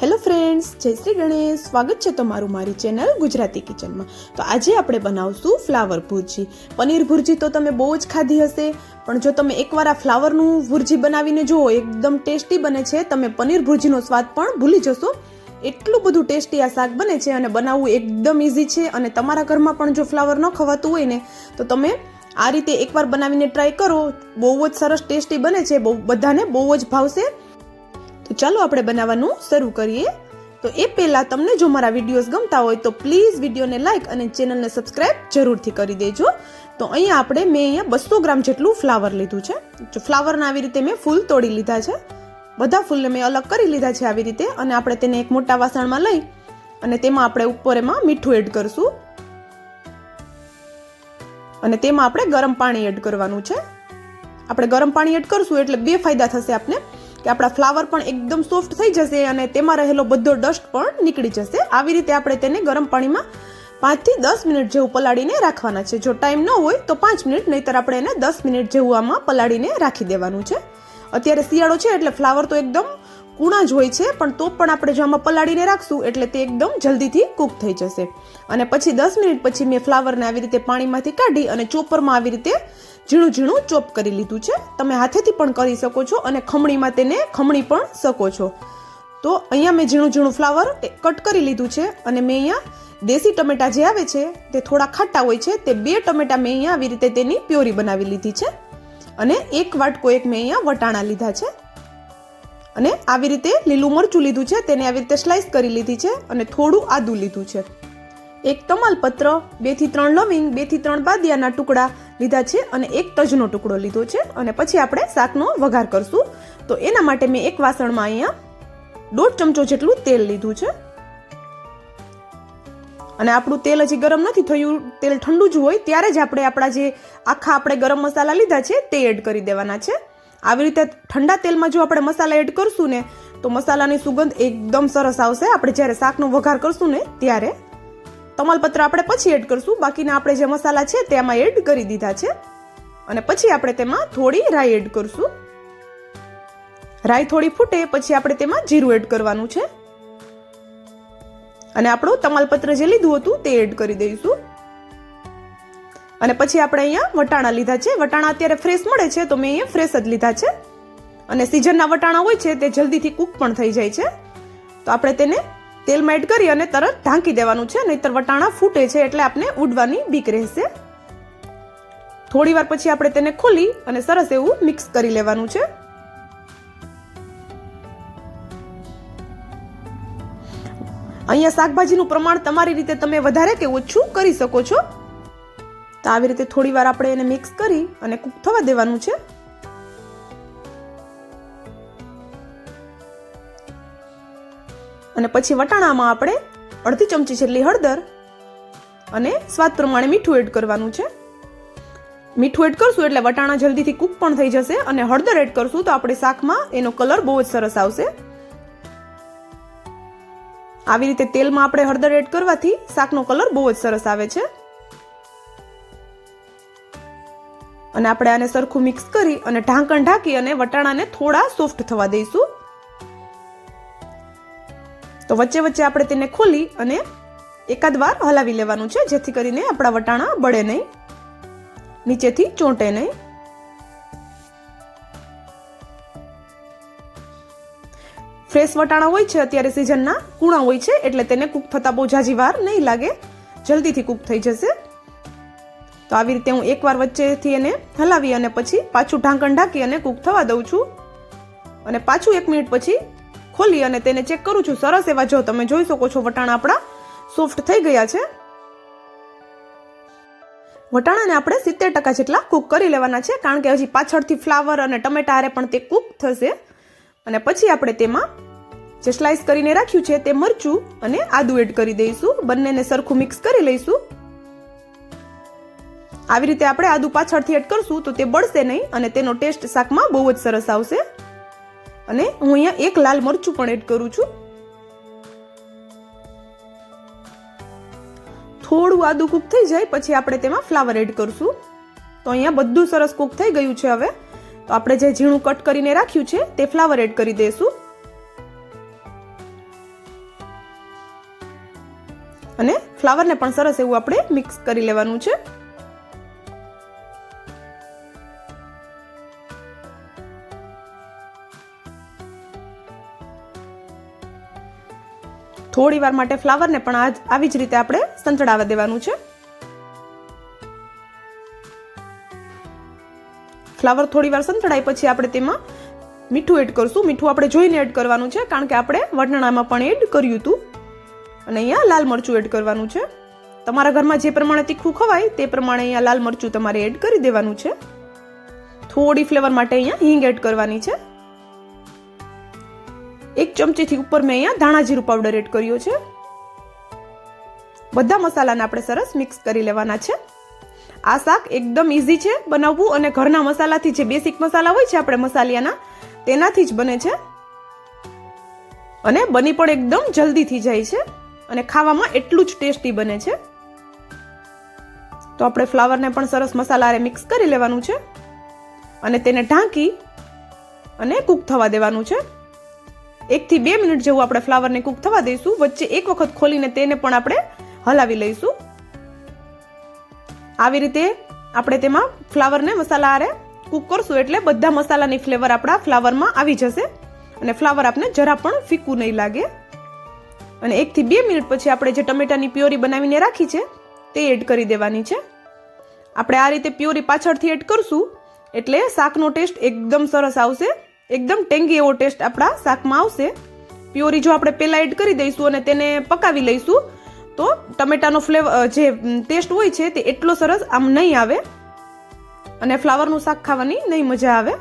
Hello friends, જય શ્રી ગણેશ. સ્વાગત છે તમારું મારી ચેનલ ગુજરાતી કિચનમાં. તો આજે આપણે બનાવશું ફ્લાવર ભુરજી. પનીર ભુરજી તો તમે બહુ જ ખાધી હશે, પણ જો તમે એકવાર આ ફ્લાવરનું ભુરજી બનાવીને જુઓ, એકદમ ટેસ્ટી બને છે. તમે પનીર ભુરજીનો સ્વાદ પણ ભૂલી જશો. એટલું બધું ટેસ્ટી આ શાક બને છે અને બનાવવું એકદમ ઇઝી છે અને તમારા ઘરમાં પણ જો ફ્લાવર ન ખવાતું હોય ને, તો તમે આ રીતે એકવાર બનાવીને ટ્રાય કરો. બહુ જ સરસ ટેસ્ટી બને છે. બહુ બધાને બહુ જ ભાવશે. તો ચાલો આપણે બનાવવાનું શરૂ કરીએ. તો એ પહેલાં તમને જો મારા વિડીયોઝ ગમતા હોય તો પ્લીઝ વિડીયોને લાઇક અને ચેનલને સબસ્ક્રાઈબ જરૂરથી કરી દેજો. તો અહીંયા આપણે મેં અહીંયા બસો ગ્રામ જેટલું ફ્લાવર લીધું છે. જો ફ્લાવરના આવી રીતે મેં ફૂલ તોડી લીધા છે. બધા ફૂલને મેં અલગ કરી લીધા છે આવી રીતે અને આપણે તેને એક મોટા વાસણમાં લઈ અને તેમાં આપણે ઉપર એમાં મીઠું એડ કરશું. અને તેમાં આપણે ગરમ પાણી એડ કરવાનું છે. આપણે ગરમ પાણી એડ કરશું એટલે બે ફાયદા થશે આપને. કે આપણા ફ્લાવર પણ એકદમ સોફ્ટ થઈ જશે અને તેમાં રહેલો બધો ડસ્ટ પણ નીકળી જશે. આવી રીતે આપણે તેને ગરમ પાણીમાં પાંચથી દસ મિનિટ જેવું પલાળીને રાખવાના છે. જો ટાઈમ ન હોય તો પાંચ મિનિટ, નહીતર આપણે એને દસ મિનિટ જેવું આમાં પલાળીને રાખી દેવાનું છે. અત્યારે શિયાળો છે એટલે ફ્લાવર તો એકદમ કૂણા જ હોય છે, પણ તો પણ આપણે જો આમાં પલાળીને રાખશું, એટલે તે એકદમ જલ્દીથી કૂક થઈ જશે. અને પછી દસ મિનિટ પછી મેં ફ્લાવરને આવી રીતે પાણીમાંથી કાઢી અને ચોપરમાં આવી રીતે ઝીણું ઝીણું ચોપ કરી લીધું છે. તમે હાથેથી પણ કરી શકો છો અને ખમણીમાં તેને ખમણી પણ શકો છો. તો અહીંયા મેં ઝીણું ઝીણું ફ્લાવર કટ કરી લીધું છે અને મેં અહીંયા દેશી ટમેટા જે આવે છે, તે થોડા ખાટા હોય છે, તે બે ટમેટા મેં અહીંયા આવી રીતે તેની પ્યોરી બનાવી લીધી છે. અને એક વાટકો એક મેં અહીંયા વટાણા લીધા છે. અને આવી રીતે લીલું મરચું લીધું છે, તેને આવી રીતે સ્લાઇસ કરી લીધી છે અને થોડું આદું લીધું છે. એક તમાલપત્ર બેથી ત્રણ લવિંગ બેથી ત્રણ બાદિયાના ટુકડા લીધા છે અને એક તજનો ટુકડો લીધો છે અને પછી આપણે શાકનો વઘાર કરશું. તો એના માટે મેં એક વાસણમાં અહીંયા દોઢ ચમચો જેટલું તેલ લીધું છે. અને આપણું તેલ હજી ગરમ નથી થયું, તેલ ઠંડુ જ હોય, ત્યારે જ આપણે આપણા જે આખા આપણે ગરમ મસાલા લીધા છે, તે એડ કરી દેવાના છે. આવી રીતે ઠંડા તેલમાં જો આપણે મસાલા એડ કરશું ને, તો મસાલાની સુગંધ એકદમ સરસ આવશે. આપણે જ્યારે શાકનો વઘાર કરશું ને, ત્યારે તમાલપત્ર આપણે પછી એડ કરશું. બાકીના આપણે જે મસાલા છે તે આમાં એડ કરી દીધા છે. અને પછી આપણે તેમાં થોડી રાઈ એડ કરશું. રાઈ થોડી ફૂટે, પછી આપણે તેમાં જીરું એડ કરવાનું છે. અને આપણું તમાલપત્ર જે લીધું હતું, તે એડ કરી દઈશું. અને પછી આપણે અહીંયા વટાણા લીધા છે. વટાણા અત્યારે ફ્રેશ મળે છે, તો મેં અહીંયા ફ્રેશ જ લીધા છે. અને સિઝનના વટાણા હોય છે, તે જલ્દીથી કૂક પણ થઈ જાય છે. તો આપણે તેને તેલમાં એડ કરી અને તરત ઢાંકી દેવાનું છે. નહીતર વટાણા ફૂટે છે એટલે આપણે ઉડવાની બીક રહેશે. થોડી વાર પછી આપણે તેને ખોલી અને સરસ એવું મિક્સ કરી લેવાનું છે. અહીંયા શાકભાજીનું પ્રમાણ તમારી રીતે તમે વધારે કે ઓછું કરી શકો છો. તો આવી રીતે થોડી વાર આપણે એને મિક્સ કરી અને કૂક થવા દેવાનું છે. અને પછી વટાણામાં આપણે અડધી ચમચી જેટલી હળદર અને સ્વાદ પ્રમાણે મીઠું એડ કરવાનું છે. મીઠું એડ કરશું એટલે વટાણા જલ્દીથી કૂક પણ થઈ જશે અને હળદર એડ કરશું તો આપણે શાકમાં એનો કલર બહુ જ સરસ આવશે. આવી રીતે તેલમાં આપણે હળદર એડ કરવાથી શાકનો કલર બહુ જ સરસ આવે છે. અને આપણે આને સરખું મિક્સ કરી અને ઢાંકણ ઢાંકી અને વટાણાને થોડા સોફ્ટ થવા દઈશું. તો વચ્ચે વચ્ચે આપણે તેને ખોલી અને એકાદ વાર હલાવી લેવાનું છે, જેથી કરીને આપણા વટાણા બળે નહીં, નીચેથી ચોંટે નહીં. ફ્રેશ વટાણા હોય છે, અત્યારે સિઝનના કૂણા હોય છે, એટલે તેને કૂક થતા બહુ જાજી વાર નહીં લાગે. જલ્દીથી કૂક થઈ જશે. તો આવી રીતે હું એકવાર વચ્ચેથી એને હલાવી અને પછી પાછું ઢાંકણ ઢાંકી અને કૂક થવા દઉં છું. અને પાછું એક મિનિટ પછી ખોલી અને તેને ચેક કરું છું. સરસ એવા જો તમે જોઈ શકો છો, વટાણા આપણા સોફ્ટ થઈ ગયા છે. વટાણાને આપણે સિત્તેર ટકા જેટલા કૂક કરી લેવાના છે, કારણ કે હજી પાછળથી ફ્લાવર અને ટમેટા હારે પણ તે કૂક થશે. અને પછી આપણે તેમાં જે સ્લાઇસ કરીને રાખ્યું છે, તે મરચું અને આદુ એડ કરી દઈશું. બંનેને સરખું મિક્સ કરી લઈશું. આવી રીતે આપણે આદુ પાછળથી એડ કરશું તો તે બળશે નહીં અને તેનો ટેસ્ટ શાકમાં બહુ જ સરસ આવશે. અને હું અહીંયા એક લાલ મરચું પણ એડ કરું છું. થોડું આદુ કૂક થઈ જાય, પછી આપણે તેમાં ફ્લાવર એડ કરશું. તો અહીંયા બધું સરસ કૂક થઈ ગયું છે હવે. તો આપણે જે ઝીણું કટ કરીને રાખ્યું છે, તે ફ્લાવર એડ કરી દઈશું અને ફ્લાવરને પણ સરસ એવું આપણે મિક્સ કરી લેવાનું છે. થોડી વાર માટે ફ્લાવરને પણ આજ આવી જ રીતે આપણે સંતળાવા દેવાનું છે. ફ્લાવર થોડી વાર સંતળાય પછી આપણે તેમાં મીઠું એડ કરશું. મીઠું આપણે જોઈને એડ કરવાનું છે, કારણ કે આપણે વટણામાં પણ એડ કર્યું હતું. અને અહીંયા લાલ મરચું એડ કરવાનું છે. તમારા ઘરમાં જે પ્રમાણે તીખું ખવાય તે પ્રમાણે અહીંયા લાલ મરચું તમારે એડ કરી દેવાનું છે. થોડી ફ્લેવર માટે અહીંયા હિંગ એડ કરવાની છે. એક ચમચીથી ઉપર મેં અહીંયા ધાણા જીરું પાવડર એડ કર્યો છે. બધા મસાલાને આપણે સરસ મિક્સ કરી લેવાના છે. આ શાક એકદમ ઇઝી છે બનાવવું અને ઘરના મસાલાથી જે બેસિક મસાલા હોય છે આપણે મસાલિયાના, તેનાથી જ બને છે. અને બની પણ એકદમ જલ્દીથી જાય છે અને ખાવામાં એટલું જ ટેસ્ટી બને છે. તો આપણે ફ્લાવરને પણ સરસ મસાલારે મિક્સ કરી લેવાનું છે. અને તેને ઢાંકી અને કૂક થવા દેવાનું છે. એકથી બે મિનિટ જેવું આપણે ફ્લાવરને કૂક થવા દઈશું. વચ્ચે એક વખત ખોલીને તેને પણ આપણે હલાવી લઈશું. આવી રીતે આપણે તેમાં ફ્લાવરને મસાલા આરે કૂક કરશું એટલે બધા મસાલાની ફ્લેવર આપણા ફ્લાવરમાં આવી જશે. અને ફ્લાવર આપણે જરા પણ ફીકું નહીં લાગે. અને એકથી બે મિનિટ પછી આપણે જે ટમેટાની પ્યોરી બનાવીને રાખી છે, તે એડ કરી દેવાની છે. આપણે આ રીતે પ્યોરી પાછળથી એડ કરશું એટલે શાકનો ટેસ્ટ એકદમ સરસ આવશે. એકદમ ટેંગી એવો ટેસ્ટ આપણા શાકમાં આવશે. પ્યોરી જો આપણે પહેલાં એડ કરી દઈશું અને તેને પકાવી લઈશું, તો ટમેટાનો ફ્લેવર જે ટેસ્ટ હોય છે તે એટલો સરસ આમ નહીં આવે. અને ફ્લાવરનું શાક ખાવાની નહીં મજા આવે.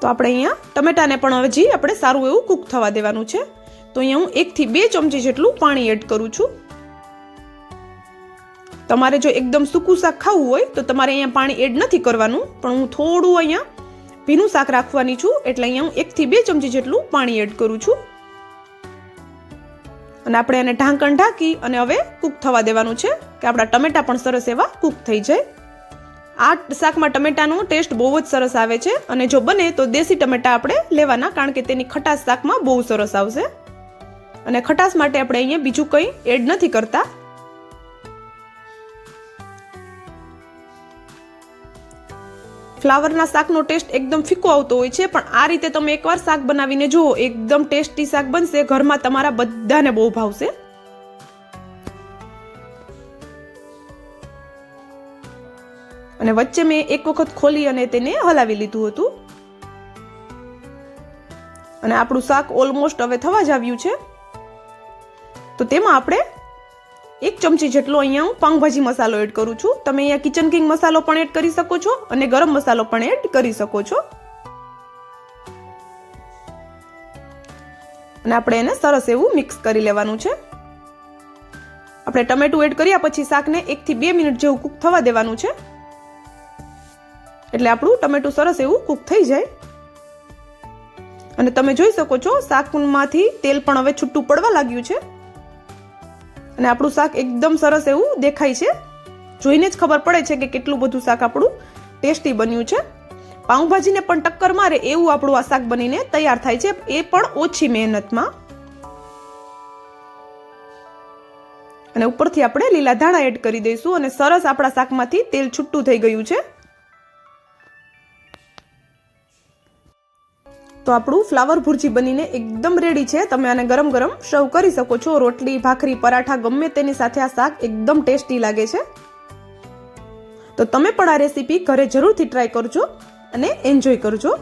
તો આપણે અહીંયા ટમેટાને પણ હજી આપણે સારું એવું કૂક થવા દેવાનું છે. તો અહીંયા હું એકથી બે ચમચી જેટલું પાણી એડ કરું છું. તમારે જો એકદમ સૂકું શાક ખાવું હોય તો તમારે અહીંયા પાણી એડ નથી કરવાનું, પણ હું થોડું અહીંયા ભીનું શાક રાખવાની છું એટલે અહીંયા હું એકથી બે ચમચી જેટલું પાણી એડ કરું છું. અને આપણે એને ઢાંકણ ઢાંકી અને હવે કૂક થવા દેવાનું છે કે આપણા ટમેટા પણ સરસ એવા કૂક થઈ જાય. આ શાકમાં ટમેટાનો ટેસ્ટ બહુ જ સરસ આવે છે અને જો બને તો દેશી ટમેટા આપણે લેવાના કારણ કે તેની ખટાશ શાકમાં બહુ સરસ આવશે. અને ખટાશ માટે આપણે અહીંયા બીજું કંઈ એડ નથી કરતા. ફ્લાવરના શાકનો ટેસ્ટ એકદમ ફીકો આવતો હોય છે, પણ આ રીતે તમે એકવાર શાક બનાવીને જુઓ, એકદમ ટેસ્ટી શાક બનશે, ઘરમાં તમારા બધાને બહુ ભાવશે. અને વચ્ચે મેં એક વખત ખોલી અને તેને હલાવી લીધું હતું. અને આપણું શાક ઓલમોસ્ટ હવે થવા જ આવ્યું છે. તો તેમાં આપણે એક ચમચી જેટલો અહીંયા હું પાઉંભાજી મસાલો એડ કરું છું. તમે અહીંયા કિચન કિંગ મસાલો પણ એડ કરી શકો છો અને ગરમ મસાલો પણ એડ કરી શકો છો. અને આપણે એને સરસ એવું મિક્સ કરી લેવાનું છે. આપણે ટમેટું એડ કર્યા પછી શાકને એકથી બે મિનિટ જેવું કૂક થવા દેવાનું છે. એટલે આપણું ટમેટું સરસ એવું કૂક થઈ જાય. અને તમે જોઈ શકો છો શાકમાંથી તેલ પણ હવે છૂટું પડવા લાગ્યું છે. અને આપણું શાક એકદમ સરસ એવું દેખાય છે. જોઈને જ ખબર પડે છે કે કેટલું બધું શાક આપણું ટેસ્ટી બન્યું છે. પાઉંભાજીને પણ ટક્કર મારે એવું આપણું આ શાક બનીને તૈયાર થાય છે. એ પણ ઓછી મહેનતમાં. અને ઉપરથી આપણે લીલા ધાણા એડ કરી દઈશું અને સરસ આપણા શાકમાંથી તેલ છૂટું થઈ ગયું છે. તો આપણું ફ્લાવર ભુરજી બનીને એકદમ રેડી છે. તમે આને ગરમ ગરમ સર્વ કરી શકો છો. રોટલી, ભાખરી, પરાઠા, ગમે તેની સાથે આ શાક એકદમ ટેસ્ટી લાગે છે. તો તમે પણ આ રેસીપી ઘરે જરૂરથી ટ્રાય કરજો અને એન્જોય કરજો.